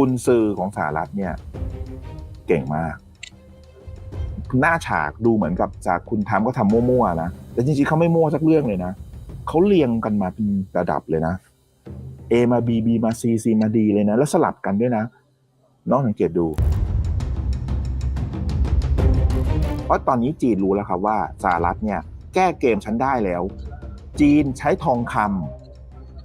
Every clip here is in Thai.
กุนซือของสหรัฐเนี่ยเก่งมาก หน้าฉากดูเหมือนกับจากคุณทำก็ทำมั่วๆนะแต่จริงๆเขาไม่มั่วสักเรื่องเลยนะเขาเรียงกันมาเป็นระดับเลยนะ A มา B B มา C C มา D เลยนะ แล้วสลับกันด้วยนะน้องสังเกตดู เพราะตอนนี้จีนรู้แล้วครับว่าสหรัฐเนี่ยแก้เกมฉันได้แล้ว จีนใช้ทองคำ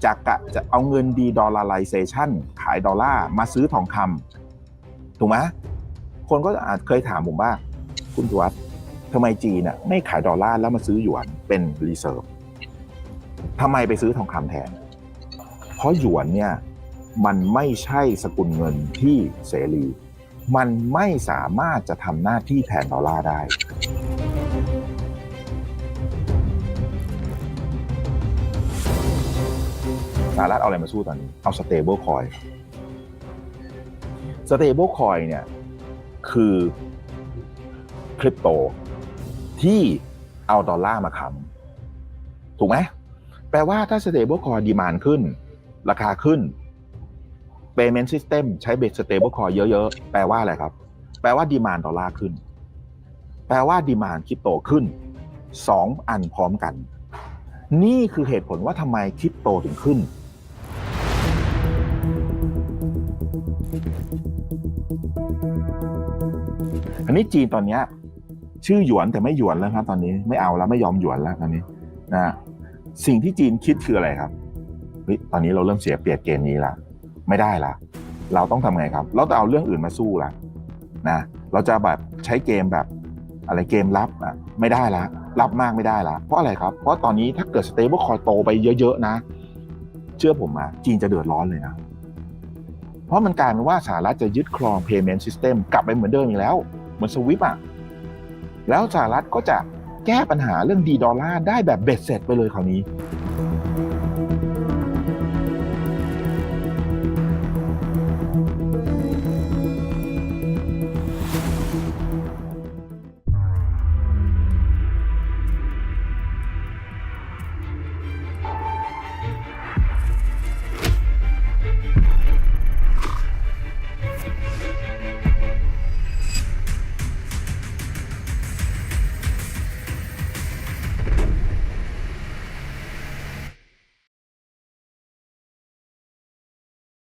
จากะจะเอาเงินดีดอลลาร์ไลเซชันขายดอลลาร์มาซื้อทองคำถูกไหมคนก็อาจเคยถามผมว่า คุณทวัฒน์ทำไมจีนน่ะไม่ขายดอลลาร์แล้วมาซื้อหยวนเป็นรีเซิร์ฟทำไมไปซื้อทองคำแทน เพราะหยวนเนี่ยมันไม่ใช่สกุลเงินที่เสรี มันไม่สามารถจะทำหน้าที่แทนดอลลาร์ได้ สหรัฐเอาอะไรมาสู้ตอนนี้ เอา stable coin stable coin เนี่ยคือคริปโตที่เอาดอลลาร์มาค้ำถูกไหมแปลว่าถ้า stable coin ดีมานขึ้น ราคาขึ้น payment system ใช้เบส stable coin เยอะๆ แปลว่าอะไรครับ แปลว่าดีมานดอลลาร์ขึ้น แปลว่าดีมานคริปโตขึ้นสองอันพร้อมกัน นี่คือเหตุผลว่าทำไมคริปโตถึงขึ้น อันนี้จีนตอนเนี้ยชื่อหยวนแต่ไม่หยวนแล้วครับ ตอนนี้ไม่เอาแล้วไม่ยอมหยวนแล้วตอนนี้นะสิ่งที่จีนคิดคืออะไรครับเฮ้ยตอนนี้เราเริ่มเสียเปรียบเกมนี้ละไม่ได้ละเราต้องทำไงครับ เราต้องเอาเรื่องอื่นมาสู้ละนะเราจะแบบใช้เกมแบบอะไรเกมลับอะไม่ได้ละรับมากไม่ได้ละเพราะอะไรครับ เพราะตอนนี้ถ้าเกิดสเตเบิลคอยโตไปเยอะๆนะ เชื่อผมมาจีนจะเดือดร้อนเลยนะ เพราะมันกลายเป็นว่าสหรัฐจะยึดครอง payment system กลับไปเหมือนเดิมอีกแล้ว เหมือนสวิปอะแล้วสหรัฐก็จะแก้ปัญหาเรื่องดีดอลลาร์ได้แบบเบ็ดเสร็จไปเลยคราวนี้